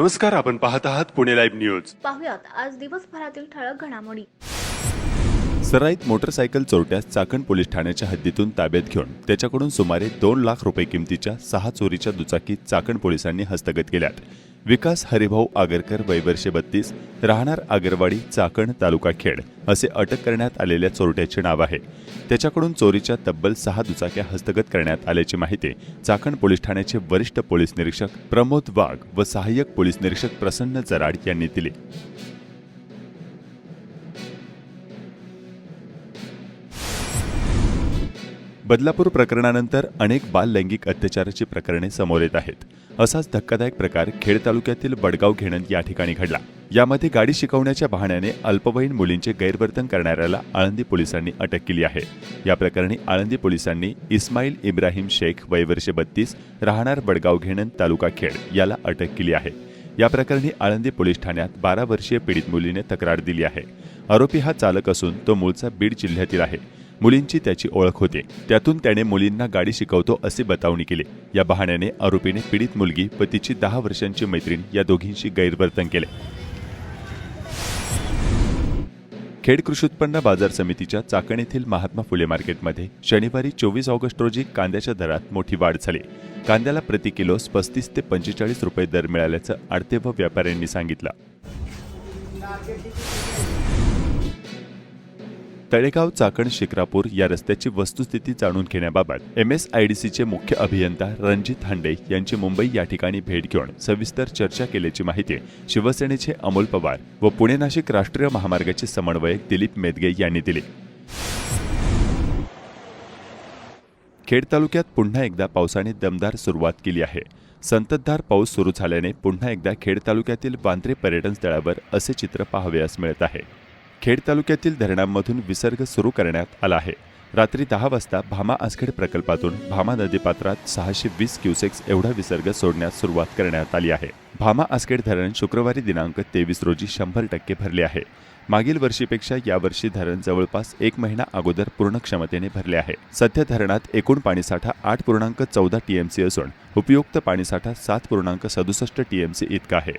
नमस्कार आपण पाहत आहात पुणे लाईव्ह न्यूज. पाहुयात आज दिवसभरातील ठळक घडामोडी. सराईत मोटरसायकल चोरट्यास चाकण पोलीस ठाण्याच्या हद्दीतून ताब्यात घेऊन त्याच्याकडून सुमारे दोन लाख रुपये किमतीच्या सहा चोरीच्या दुचाकी चाकण पोलिसांनी हस्तगत केल्यात. विकास हरिभाऊ आगरकर वय वर्षे बत्तीस राहणार आगरवाडी चाकण तालुका खेड असे अटक करण्यात आलेल्या चोरट्याचे नाव आहे. त्याच्याकडून चोरीच्या तब्बल सहा दुचाक्या हस्तगत करण्यात आल्याची माहिती चाकण पोलीस ठाण्याचे वरिष्ठ पोलीस निरीक्षक प्रमोद वाघ व सहाय्यक पोलीस निरीक्षक प्रसन्न जराड यांनी दिली. बदलापूर प्रकरणानंतर अनेक बाल लैंगिक अत्याचाराची प्रकरणे समोर येत आहेत. असाच धक्कादायक प्रकार खेड तालुक्यातील बडगाव घेणन या ठिकाणी घडला. यामध्ये गाडी शिकवण्याच्या बहाण्याने अल्पवयीन मुलींचे गैरवर्तन करणाऱ्याला आळंदी पोलिसांनी अटक केली आहे. या प्रकरणी आळंदी पोलिसांनी इस्माईल इब्राहिम शेख वयवर्षे बत्तीस राहणार बडगाव घेणत तालुका खेड याला अटक केली आहे. या प्रकरणी आळंदी पोलीस ठाण्यात बारा वर्षीय पीडित मुलीने तक्रार दिली आहे. आरोपी हा चालक असून तो मूळचा बीड जिल्ह्यातील आहे. मुलींची त्याची ओळख होते. त्यातून त्याने मुलींना गाडी शिकवतो असे बतावणी केली. या बहाण्याने आरोपीने पीडित मुलगी व तिची दहा वर्षांची मैत्रीण या दोघींशी गैरवर्तन केले. खेड कृषी उत्पन्न बाजार समितीच्या चाकण येथील महात्मा फुले मार्केटमध्ये शनिवारी चोवीस ऑगस्ट रोजी कांद्याच्या दरात मोठी वाढ झाली. कांद्याला प्रति किलोस पस्तीस ते पंचेचाळीस रुपये दर मिळाल्याचं आडते व व्यापाऱ्यांनी सांगितलं. तळेगाव चाकण शिक्रापूर या रस्त्याची वस्तुस्थिती जाणून घेण्याबाबत एम एस आय डी सीचे मुख्य अभियंता रणजित हांडे यांची मुंबई या ठिकाणी भेट घेऊन सविस्तर चर्चा केल्याची माहिती शिवसेनेचे अमोल पवार व पुणे नाशिक राष्ट्रीय महामार्गाचे समन्वयक दिलीप मेदगे यांनी दिली. खेड तालुक्यात पुन्हा एकदा पावसाने दमदार सुरुवात केली आहे. संततधार पाऊस सुरू झाल्याने पुन्हा एकदा खेड तालुक्यातील वांद्रे पर्यटन स्थळावर असे चित्र पाहावयास मिळत आहे. खेड तालुक्यातील धरणांमधून विसर्ग सुरू करण्यात आला आहे. रात्री दहा वाजता भामा आसखेड प्रकल्पातून भामा नदीपात्रात सहाशे वीस क्युसेक्स एवढा विसर्ग सोडण्यास सुरुवात करण्यात आली आहे. भामा आसखेड धरण शुक्रवारी दिनांक तेवीस रोजी शंभर टक्के भरले आहे. मागील वर्षीपेक्षा यावर्षी धरण जवळपास एक महिना अगोदर पूर्ण क्षमतेने भरले आहे. सध्या धरणात एकूण पाणीसाठा आठ पूर्णांक चौदा टीएमसी असून उपयुक्त पाणीसाठा सात पूर्णांक सदुसष्ट टीएमसी इतका आहे.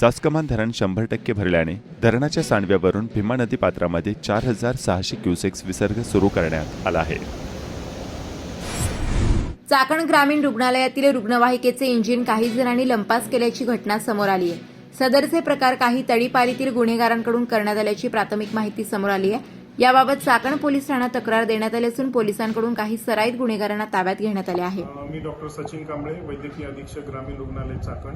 चासकमान धरण शंभर टक्के भरल्याने धरणाच्या सांडव्यावरून भीमा नदी पात्रामध्ये चार हजार सहाशे क्युसेक्स विसर्ग सुरू करण्यात आला आहे. चाकण ग्रामीण रुग्णालयातील रुग्णवाहिकेचे इंजिन काही जणांनी लंपास केल्याची घटना समोर आली आहे. सदरचे प्रकार काही तडीपारीतील गुन्हेगारांकडून करण्यात आल्याची प्राथमिक माहिती समोर आली आहे. याबाबत चाकण पोलीस ठाण्यात तक्रार देण्यात आली असून पोलिसांकडून काही सराईत गुन्हेगारांना ताब्यात घेण्यात आले आहे. मी डॉक्टर सचिन कांबळे वैद्यकीय अधीक्षक ग्रामीण रुग्णालय चाकण.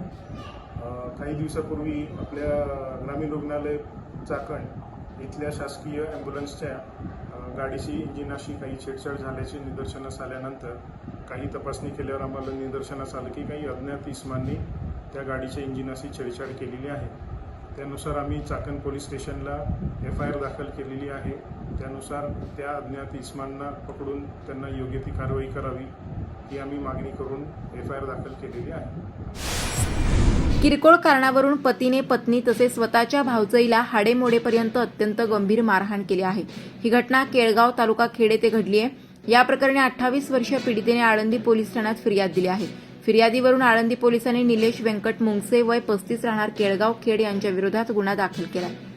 काही दिवसापूर्वी आपल्या ग्रामीण रुग्णालय चाकण इथल्या शासकीय ॲम्ब्युलन्सच्या गाडीशी इंजिनाशी काही छेडछाड झाल्याचे निदर्शनास आल्यानंतर काही तपासणी केल्यावर आम्हाला निदर्शनास आलं की काही अज्ञात इस्मांनी त्या गाडीच्या इंजिनाशी छेडछाड केलेली आहे. त्यानुसार आम्ही चाकण पोलीस स्टेशनला एफ आय आर दाखल केलेली आहे. त्यानुसार त्या अज्ञात इस्मांना पकडून त्यांना योग्य ती कारवाई करावी ही आम्ही मागणी करून एफ आय आर दाखल केलेली आहे. किरकोळ कारणावरून पतीने पत्नी तसेच स्वतःच्या भावजईला हाडेमोडेपर्यंत अत्यंत गंभीर मारहाण केली आहे. ही घटना केळगाव तालुका खेड येथे घडली आहे. या प्रकरणी अठ्ठावीस वर्षीय पीडितेने आळंदी पोलीस ठाण्यात फिर्याद दिली आहे. फिर्यादीवरून आळंदी पोलिसांनी निलेश व्यंकट मुंगसे वय पस्तीस राहणार केळगाव खेड यांच्या विरोधात गुन्हा दाखल केला आहे.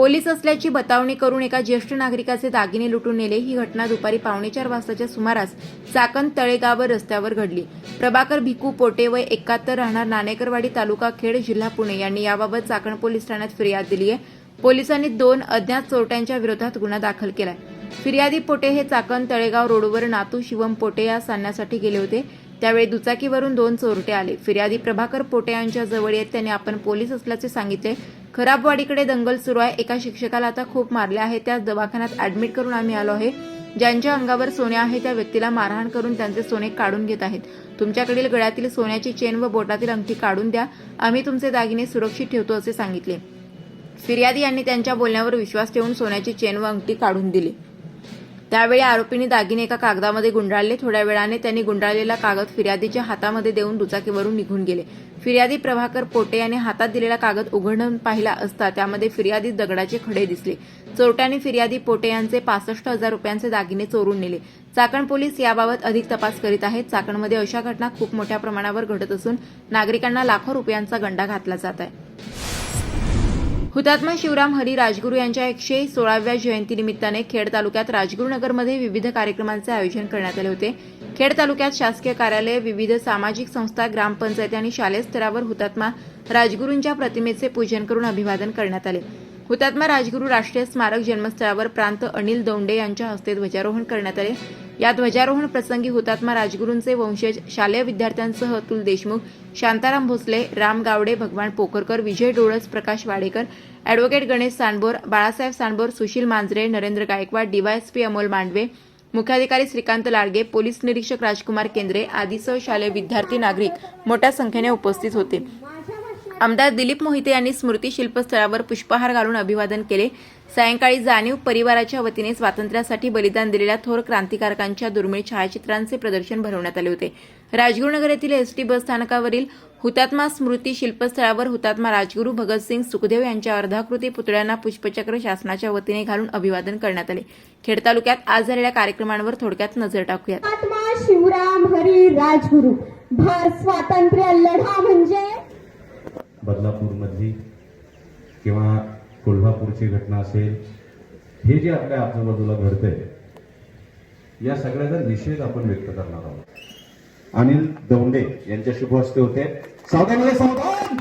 पोलीस असल्याची बतावणी करून एका ज्येष्ठ नागरिकाचे दागिने लुटून नेले. ही घटना दुपारी पावणेचार वाजताच्या सुमारास चाकण तळेगाव रस्त्यावर घडली. प्रभाकर भिकू पोटे व एकाहत्तर राहणार नाणेकरवाडी तालुका खेड जिल्हा पुणे यांनी याबाबत चाकण पोलीस ठाण्यात फिर्याद दिली आहे. पोलिसांनी दोन अज्ञात चोरट्यांच्या विरोधात गुन्हा दाखल केलाय. फिर्यादी पोटे हे चाकण तळेगाव रोडवर नातू शिवम पोटे या सांगण्यासाठी गेले होते. त्यावेळी दुचाकीवरून दोन चोरटे आले. फिर्यादी प्रभाकर पोटे यांच्या जवळ येत त्यांनी आपण पोलीस असल्याचे सांगितले. खराबवाडीकडे दंगल सुरू आहे. एका शिक्षकाला आता खूप मारले आहे. त्या दवाखान्यात ऍडमिट करून आम्ही आलो आहे. ज्यांच्या अंगावर सोने आहे त्या व्यक्तीला मारहाण करून त्यांचे सोने काढून घेत आहेत. तुमच्याकडील गळ्यातील सोन्याची चेन व बोटातील अंगठी काढून द्या. आम्ही तुमचे दागिने सुरक्षित ठेवतो असे सांगितले. फिर्यादी यांनी त्यांच्या बोलण्यावर विश्वास ठेवून सोन्याची चेन व अंगठी काढून दिली. त्यावेळी आरोपींनी दागिने एका कागदामध्ये गुंडाळले. थोड्या वेळाने त्यांनी गुंडाळलेला कागद फिर्यादीच्या हातामध्ये देऊन दुचाकीवरून निघून गेले. फिर्यादी प्रभाकर पोटे याने हातात दिलेला कागद उघडून पाहिला असता त्यामध्ये फिर्यादी दगडाचे खडे दिसले. चोरट्याने फिर्यादी पोटे यांचे पासष्ट हजार रुपयांचे दागिने चोरून नेले. चाकण पोलीस याबाबत अधिक तपास करीत आहेत. चाकणमध्ये अशा घटना खूप मोठ्या प्रमाणावर घडत असून नागरिकांना लाखो रुपयांचा गंडा घातला जात आहे. हुतात्मा शिवराम हरी राजगुरू यांच्या एकशे सोळाव्या जयंतीनिमित्ताने खेड तालुक्यात राजगुरुनगरमध्ये विविध कार्यक्रमांचे आयोजन करण्यात आले होते. खेड तालुक्यात शासकीय कार्यालय विविध सामाजिक संस्था ग्रामपंचायत आणि शालेय स्तरावर हुतात्मा राजगुरूंच्या प्रतिमेचे पूजन करून अभिवादन करण्यात आले. हुतात्मा राजगुरू राष्ट्रीय स्मारक जन्मस्थळावर प्रांत अनिल दोंडे यांच्या हस्ते ध्वजारोहण करण्यात आले. या ध्वजारोहण प्रसंगी हुतात्मा राजगुरूंचे वंशज शालेय विद्यार्थ्यांसह अतुल देशमुख शांताराम भोसले राम गावडे भगवान पोकरकर विजय डोळस प्रकाश वाडेकर अॅडव्होकेट गणेश सांडबोर बाळासाहेब सांडबोर सुशील मांजरे नरेंद्र गायकवाड डीवायएसपी अमोल मांडवे मुख्याधिकारी श्रीकांत लाडगे पोलीस निरीक्षक राजकुमार केंद्रे आदीसह शालेय विद्यार्थी नागरिक मोठ्या संख्येने उपस्थित होते. आमदार दिलीप मोहिते यांनी स्मृती शिल्पस्थळावर पुष्पहार घालून अभिवादन केले. सायंकाळी जाणीव परिवाराच्या वतीने स्वातंत्र्यासाठी बलिदान दिलेल्या थोर क्रांतिकारकांच्या दुर्मिळ छायाचित्रांचे प्रदर्शन भरवण्यात आले होते. राजगुरुनगर येथील एसटी बस स्थानकावरील हुतात्मा स्मृती शिल्पस्थळावर हुतात्मा राजगुरू भगतसिंग सुखदेव यांच्या अर्धाकृती पुतळ्यांना पुष्पचक्र शासनाच्या वतीने घालून अभिवादन करण्यात आले. खेड तालुक्यात आज झालेल्या कार्यक्रमांवर थोडक्यात नजर टाकूयात. आत्मा शिवराम हरी राजगुरू. भारत स्वातंत्र्य लढा म्हणजे? बदलापूरमधली किंवा कोल्हापूरची घटना असेल हे जे आपल्या आजूबाजूला घडतंय या सगळ्याचा निषेध आपण व्यक्त करणार आहोत. अनिल दौंडे यांच्या शुभ हस्ते होते. सावधान सावधान!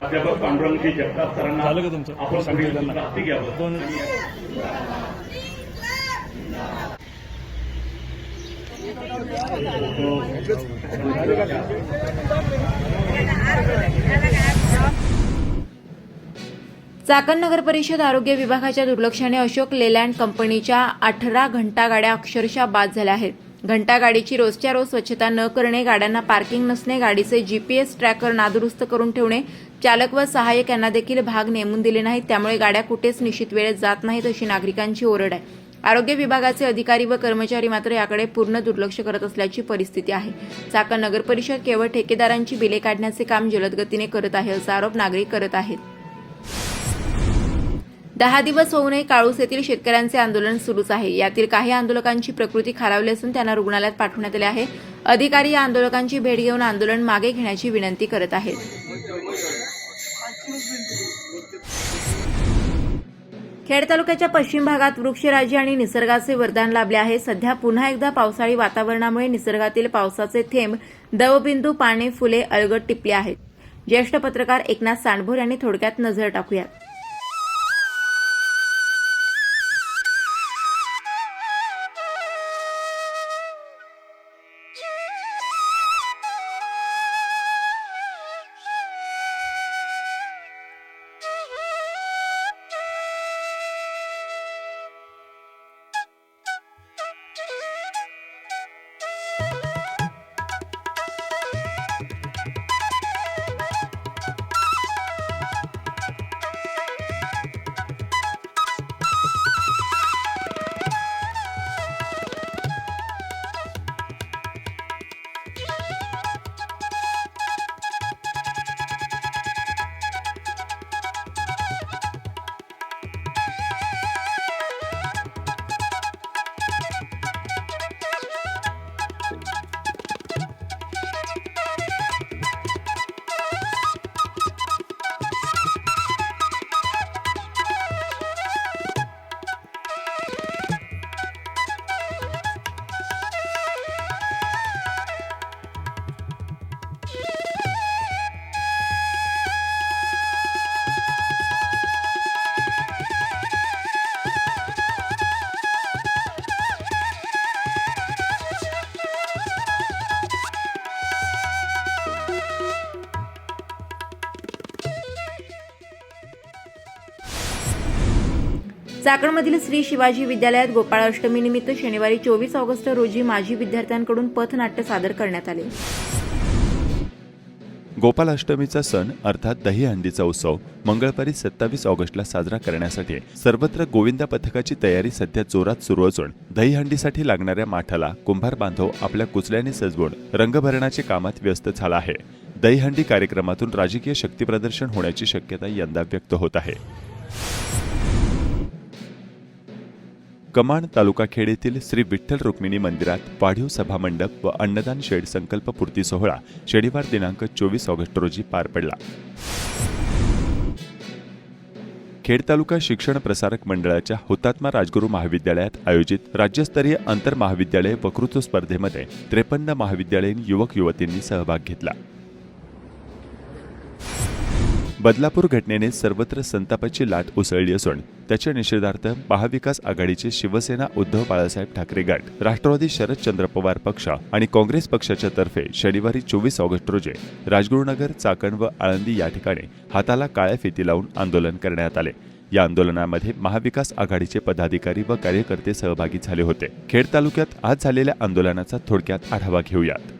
प्राध्यापक पांडुरंगजी जगताप सरांना आपण सगळे घ्यावं चाकण नगर परिषद आरोग्य विभागाच्या दुर्लक्षाने अशोक लेलँड कंपनीच्या अठरा घंटा गाड्या अक्षरशः बाद झाल्या आहेत. घंटा गाडीची रोजच्या रोज स्वच्छता न करणे गाड्यांना पार्किंग नसणे गाडीचे जीपीएस ट्रॅकर नादुरुस्त करून ठेवणे चालक व सहाय्यक यांना देखील भाग नेमून दिले नाहीत त्यामुळे गाड्या कुठेच निश्चित वेळेत जात नाहीत अशी नागरिकांची ओरड आहे. आरोग्य विभागाचे अधिकारी व कर्मचारी मात्र याकडे पूर्ण दुर्लक्ष करत असल्याची परिस्थिती आहे. चाकण नगर परिषद केवळ ठेकेदारांची बिले काढण्याचे काम जलदगतीने करत आहे असा आरोप नागरिक करत आहेत. दहा दिवस होऊनही काळूस येथील शेतकऱ्यांचे आंदोलन सुरूच आहे. यातील काही आंदोलकांची प्रकृती खालावली असून त्यांना रुग्णालयात पाठवण्यात आले आहे. अधिकारी या आंदोलकांची भेट घेऊन आंदोलन मागे घेण्याची विनंती करत आहेत. खेड तालुक्याच्या पश्चिम भागात वृक्षराजी आणि निसर्गाचे वरदान लाभले आहे. सध्या पुन्हा एकदा पावसाळी वातावरणामुळे निसर्गातील पावसाचे थेंब दवबिंदू पाने फुले अळगट टिपले आहेत. ज्येष्ठ पत्रकार एकनाथ सांडभोर यांनी थोडक्यात नजर टाकूयात. चाकणमधील श्री शिवाजी विद्यालयात गोपाळाष्टमीनिमित्त शनिवारी चोवीस ऑगस्ट रोजी माजी विद्यार्थ्यांकडून पथनाट्य सादर करण्यात आले. गोपालाष्टमीचा सण अर्थात दहीहंडीचा उत्सव मंगळवारी सत्तावीस ऑगस्टला साजरा करण्यासाठी सर्वत्र गोविंदा पथकाची तयारी सध्या जोरात सुरू असून दहीहंडीसाठी लागणाऱ्या माठाला कुंभार बांधव आपल्या कुचल्याने सजवून रंगभरणाच्या कामात व्यस्त झाला आहे. दहीहंडी कार्यक्रमातून राजकीय शक्तीप्रदर्शन होण्याची शक्यता यंदा व्यक्त होत आहे. कमाण तालुका खेड येथील श्री विठ्ठल रुक्मिणी मंदिरात वाढीव सभामंडप व अन्नदान शेड संकल्पपूर्ती सोहळा शनिवार दिनांक चोवीस ऑगस्ट रोजी पार पडला. खेड तालुका शिक्षण प्रसारक मंडळाच्या हुतात्मा राजगुरू महाविद्यालयात आयोजित राज्यस्तरीय आंतर महाविद्यालय वक्तृत्व स्पर्धेमध्ये त्रेपन्न महाविद्यालयीन युवक युवतींनी सहभाग घेतला. बदलापूर घटनेने सर्वत्र संतापाची लाट उसळली असून त्याच्या निषेधार्थ महाविकास आघाडीचे शिवसेना उद्धव बाळासाहेब ठाकरे गट राष्ट्रवादी शरदचंद्र पवार पक्ष आणि काँग्रेस पक्षाच्या तर्फे शनिवारी चोवीस ऑगस्ट रोजी राजगुरुनगर चाकण व आळंदी या ठिकाणी हाताला काळ्या फिती लावून आंदोलन करण्यात आले. या आंदोलनामध्ये महाविकास आघाडीचे पदाधिकारी व कार्यकर्ते सहभागी झाले होते. खेड तालुक्यात आज झालेल्या आंदोलनाचा थोडक्यात आढावा घेऊयात.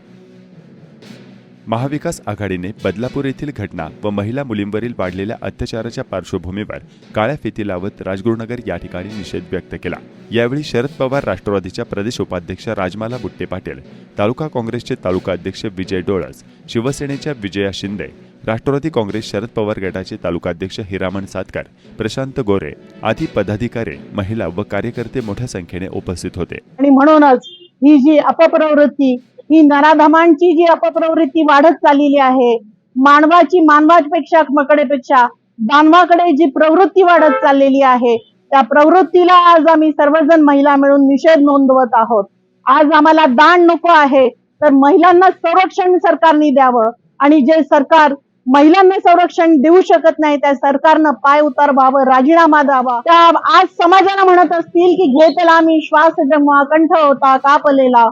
महाविकास आघाडीने बदलापूर येथील घटना व महिला मुलींवरील वाढलेल्या अत्याचाराच्या पार्श्वभूमीवर काळ्या फिती लावत राजगुरुनगर या ठिकाणी निषेध व्यक्त केला. यावेळी शरद पवार राष्ट्रवादीच्या प्रदेश उपाध्यक्ष राजमाला बुट्टे पाटील तालुका काँग्रेसचे तालुका अध्यक्ष विजय डोळस शिवसेनेच्या विजया शिंदे राष्ट्रवादी काँग्रेस शरद पवार गटाचे तालुकाध्यक्ष हिरामण सातकर प्रशांत गोरे आदी पदाधिकारी महिला व कार्यकर्ते मोठ्या संख्येने उपस्थित होते. आणि म्हणूनच ही जी अपप्रवृत्ती ही नराधमांची जी अपप्रवृत्ती वाढत चाललेली आहे मानवाची मानवापेक्षा मकडेपेक्षा दानवाकडे जी प्रवृत्ती वाढत चाललेली आहे त्या प्रवृत्तीला आज आम्ही सर्वजण महिला मिळून निषेध नोंदवत आहोत. आज आम्हाला दान नको आहे तर महिलांना संरक्षण सरकारने द्यावं आणि जे सरकार महिलांना संरक्षण देऊ शकत नाही त्या सरकारनं पाय उतार व्हावं राजीनामा द्यावा. त्या आज समाजाला म्हणत असतील की घेतला आम्ही श्वास जेव्हा कंठ होता कापलेला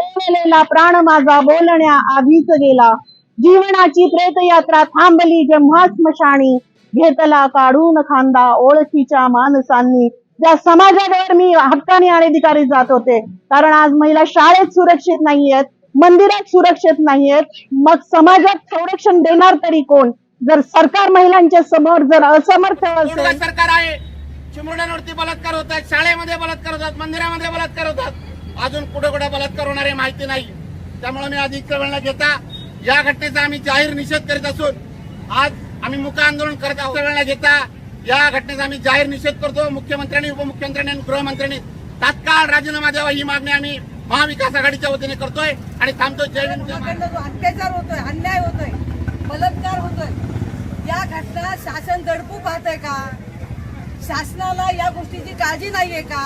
कोवलेला प्राण माझा बोलण्या आधीच गेला. जीवनाची प्रेतयात्रा थांबली जेव्हा स्मशानी घेतला काढून खांदा ओळखीच्या माणसांनी. ज्या समाजावर मी हक्काने आणि अधिकारी जात होते. कारण आज महिला शाळेत सुरक्षित नाहीयेत मंदिरात सुरक्षित नाहीयेत मग समाजात संरक्षण देणार तरी कोण? जर सरकार महिलांच्या समोर जर असमर्थ असेल सरकार आहे. चिमुरड्यांवरती बलात्कार होत आहेत शाळेमध्ये बलात्कार होतात मंदिरामध्ये बलात्कार होतात अजून कुठे कुठे बलात्कार होणारे माहिती नाही. त्यामुळे मी अधिक वेळ न घेता या घटनेचा आम्ही जाहीर निषेध करीत असून आज आम्ही मुका आंदोलन करत आहोत. वेळ न घेता या घटनेचा आम्ही जाहीर निषेध करतो. मुख्यमंत्र्यांनी उपमुख्यमंत्र्यांनी आणि गृहमंत्र्यांनी तात्काळ राजीनामा द्यावा ही मागणी आम्ही महाविकास आघाडीच्या वतीने करतोय आणि थांबतोय. जय जो अत्याचार होतोय अन्याय होतोय बलात्कार होतोय या घटना शासन दडपू पाहतंय का? शासनाला या गोष्टीची काळजी नाहीये का?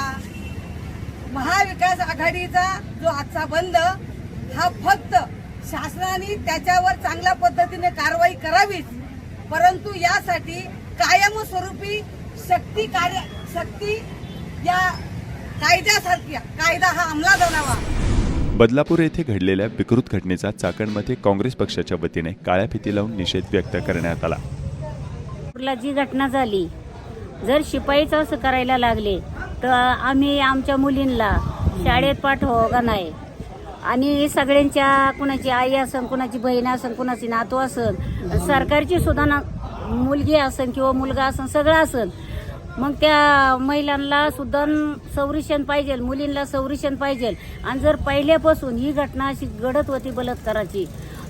महाविकास आघाडीचा जो आजचा बंद हा फक्त शासनाने त्याच्यावर चांगल्या पद्धतीने कारवाई करावीच. परंतु यासाठी कायमस्वरूपी शक्ती कार्य शक्ती या कायद्यासारख्या कायदा हा अंमलात आणावा. बदलापूर येथे घडलेल्या विकृत घटनेचा चाकणमध्ये काँग्रेस पक्षाच्या वतीने काळ्या फिती लावून निषेध व्यक्त करण्यात आला. जी घटना झाली जर शिपाईच असं करायला लागले तर आम्ही आमच्या मुलींना शाळेत पाठवावं का नाही? आणि सगळ्यांच्या कुणाची आई असन कुणाची बहीण असन कुणाची नातू असन सरकारची सुद्धा ना मुलगी असन किंवा मुलगा असन सगळं असन. मग त्या महिलांना सुद्धा संरक्षण पाहिजे मुलींना संरक्षण पाहिजे. आणि जर पहिल्यापासून ही घटना अशी घडत होती बलात्काराची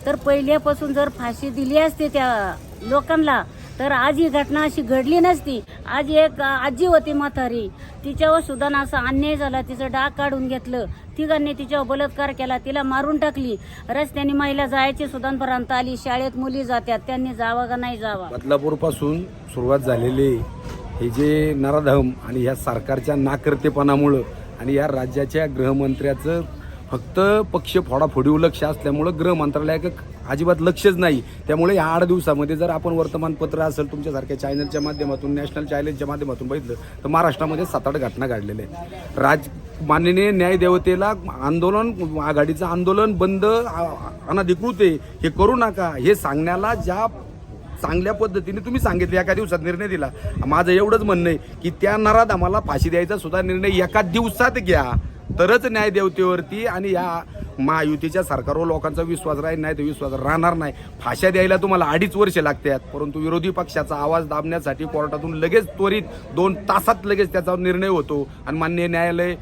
तर पहिल्यापासून जर फाशी दिली असते त्या लोकांना तर आज ही घटना अशी घडली नसती. आज एक आजी होती म्हातारी. तिच्यावर सुद्धा ना असा अन्याय झाला. तिचं डाग काढून घेतलं. तिघांनी तिच्यावर बलात्कार केला. तिला मारून टाकली. रस्त्याने महिला जायची सुदानपर्यंत आली. शाळेत मुली जात्यात. त्यांनी जावा का नाही जावा? बदलापूरपासून सुरुवात झालेली हे जे नराधम आणि ह्या सरकारच्या नाकर्तेपणामुळं आणि या राज्याच्या गृहमंत्र्याचं फक्त पक्ष फोडाफोडीव लक्ष असल्यामुळं गृह मंत्रालयाकडे अजिबात लक्षच नाही. त्यामुळे या आठ दिवसामध्ये जर आपण वर्तमानपत्र असेल तुमच्यासारख्या चॅनलच्या माध्यमातून नॅशनल चॅनलच्या माध्यमातून बघितलं तर महाराष्ट्रामध्ये सात आठ घटना घडलेल्या आहेत. राज माननीय न्यायदेवतेला आंदोलन आघाडीचं आंदोलन बंद आ- अनधिकृत आहे. हे करू नका. हे सांगण्याला ज्या चांगल्या पद्धतीने तुम्ही सांगितलं एका दिवसात निर्णय दिला. माझं एवढंच म्हणणं आहे की त्या नरात आम्हाला फाशी द्यायचा सुद्धा निर्णय एका दिवसात घ्या. तरच न्यायदेवतेवरती आणि या महायुतीच्या सरकारवर लोकांचा विश्वास राहील नाही तर विश्वास राहणार नाही. फाशा द्यायला तुम्हाला अडीच वर्ष लागतात. परंतु विरोधी पक्षाचा आवाज दाबण्यासाठी कोर्टातून लगेच त्वरित दोन तासात लगेच त्याचा निर्णय होतो. आणि मान्य न्यायालय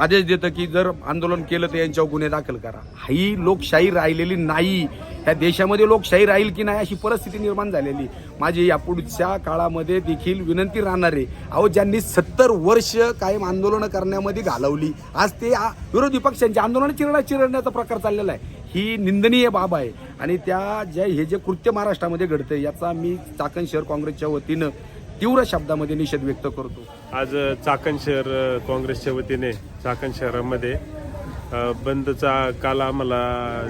आदेश देतं की जर आंदोलन केलं तर यांच्यावर गुन्हे दाखल करा. ही लोकशाही राहिलेली नाही. ह्या देशामध्ये लोकशाही राहील की नाही अशी परिस्थिती निर्माण झालेली. माझी या पुढच्या काळामध्ये देखील विनंती राहणार आहे. अहो ज्यांनी सत्तर वर्ष कायम आंदोलनं करण्यामध्ये घालवली आज ते आ- विरोधी पक्षांचे आंदोलन चिरडा चिरडण्याचा प्रकार चाललेला आहे. ही निंदनीय बाब आहे. आणि त्या ज्या हे जे कृत्य महाराष्ट्रामध्ये घडतं याचा मी चाकण शहर काँग्रेसच्या वतीनं तीव्र शब्दामध्ये निषेध व्यक्त करतो. आज चाकण शहर काँग्रेसच्या वतीने चाकण शहरामध्ये बंदचा काल आम्हाला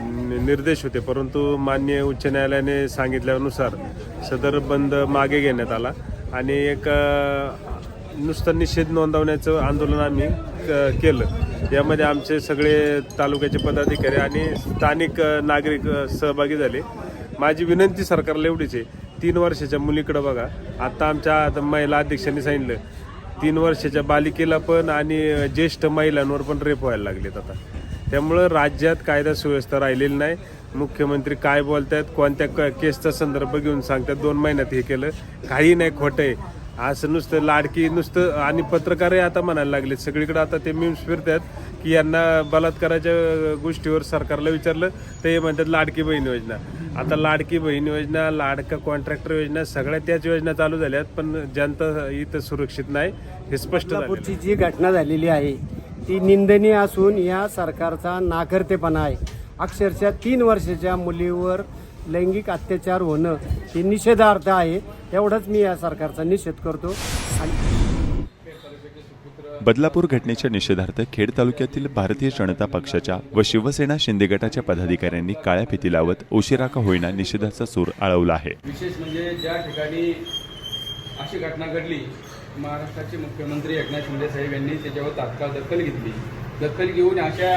नि- निर्देश होते परंतु मान्य उच्च न्यायालयाने सांगितल्यानुसार सदर बंद मागे घेण्यात आला आणि एक नुसतं निषेध नोंदवण्याचं आंदोलन आम्ही क- केलं. यामध्ये आमचे सगळे तालुक्याचे पदाधिकारी आणि स्थानिक नागरिक सहभागी झाले. माझी विनंती सरकारला एवढीच आहे तीन वर्षाच्या मुलीकडं बघा. आत्ता आमच्या आता महिला अध्यक्षांनी सांगितलं तीन वर्षाच्या बालिकेला पण आणि ज्येष्ठ महिलांवर पण रेप व्हायला लागलेत आता. त्यामुळं राज्यात कायदा सुव्यवस्था राहिलेली नाही. मुख्यमंत्री काय बोलतायत कोणत्या क- केसचा संदर्भ घेऊन सांगतात दोन महिन्यात हे केलं. काही नाही खोटं आहे. असं नुसतं लाडकी नुसतं आणि पत्रकारही आता म्हणायला लागले सगळीकडे आता ते मीम्स फिरतात की यांना बलात्काराच्या गोष्टीवर सरकारला विचारलं तर हे म्हणतात लाडकी बहीण योजना. आता लाडकी बहीण योजना लाडका कॉन्ट्रॅक्टर योजना सगळ्या त्याच योजना चालू झाल्यात पण जनता इथं सुरक्षित नाही हे स्पष्ट जी घटना झालेली आहे ती निंदनीय असून या सरकारचा नाकर्तेपणा आहे. अक्षरशः तीन वर्षाच्या मुलीवर लैंगिक अत्याचार होणं हे निषेधार्थ आहे. एवढंच मी या सरकारचा निषेध करतो. आणि बदलापूर घटनेच्या निषेधार्थ खेड तालुक्यातील भारतीय जनता पक्षाच्या व शिवसेना शिंदे गटाच्या पदाधिकाऱ्यांनी काळ्या फिती लावत उशिरा का होईना निषेधाचा सूर आळवला आहे. विशेष म्हणजे ज्या ठिकाणी अशी घटना घडली महाराष्ट्राचे मुख्यमंत्री एकनाथ शिंदे साहेब यांनी त्याच्यावर तात्काळ दखल घेतली. दखल घेऊन अशा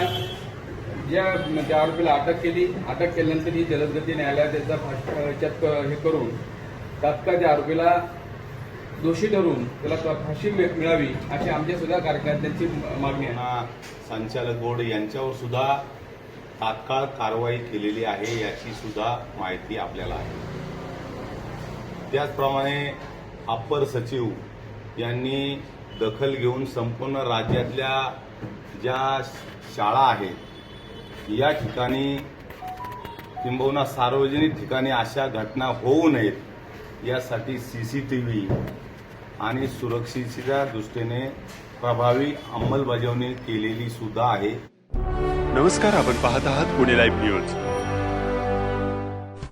ज्या त्या आरोपीला अटक केली. अटक केल्यानंतर ही जलदगती न्यायालयात त्याचा फाश- याच्यात हे करून तात्काळ त्या आरोपीला दोषी धरून त्याला फाशी मिळावी अशी आमच्या सुद्धा कार्यकर्त्यांची मागणी आहे. संचालक बोर्ड यांच्यावर सुद्धा तात्काळ कारवाई केलेली आहे याची सुद्धा माहिती आपल्याला आहे. त्याचप्रमाणे अप्पर सचिव यांनी दखल घेऊन संपूर्ण राज्यातल्या ज्या शाळा आहेत या ठिकाणी किंबहुना सार्वजनिक ठिकाणी अशा घटना होऊ नयेत यासाठी सी सी टी व्ही आणि सुरक्षेच्या दृष्टीने प्रभावी अंमलबजावणी केलेली सुद्धा आहे. नमस्कार आपण पाहत आहात पुणे लाईव्ह न्यूज